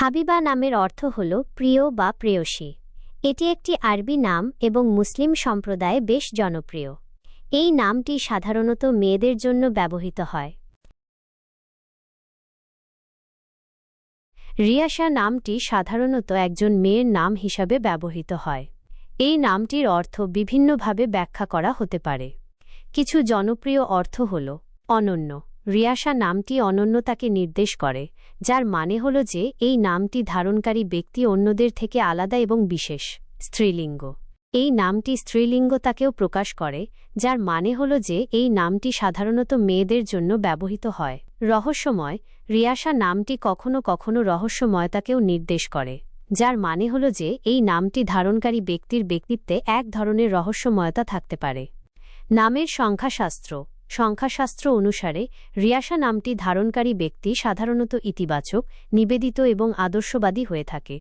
হাবিবা নামের অর্থ হল প্রিয় বা প্রেয়সী। এটি একটি আরবি নাম এবং মুসলিম সম্প্রদায়ে বেশ জনপ্রিয়। এই নামটি সাধারণত মেয়েদের জন্য ব্যবহৃত হয়। রিয়াশা নামটি সাধারণত একজন মেয়ের নাম হিসাবে ব্যবহৃত হয়। এই নামটির অর্থ বিভিন্নভাবে ব্যাখ্যা করা হতে পারে। কিছু জনপ্রিয় অর্থ হল অনন্য। রিয়াশা নামটি অনন্যতাকে নির্দেশ করে, যার মানে হল যে এই নামটি ধারণকারী ব্যক্তি অন্যদের থেকে আলাদা এবং বিশেষ, স্ত্রীলিঙ্গ। এই নামটি স্ত্রীলিঙ্গতাকেও প্রকাশ করে, যার মানে হল যে এই নামটি সাধারণত মেয়েদের জন্য ব্যবহৃত হয়। রহস্যময় রিয়াসা নামটি কখনো কখনো রহস্যময়তাকেও নির্দেশ করে, যার মানে হল যে এই নামটি ধারণকারী ব্যক্তির ব্যক্তিত্বে এক ধরনের রহস্যময়তা থাকতে পারে। নামের সংখ্যাশাস্ত্র সংখ্যাশাস্ত্র অনুসারে রিয়াসা নামটি ধারণকারী ব্যক্তি সাধারণত ইতিবাচক নিবেদিত এবং আদর্শবাদী হয়ে থাকে।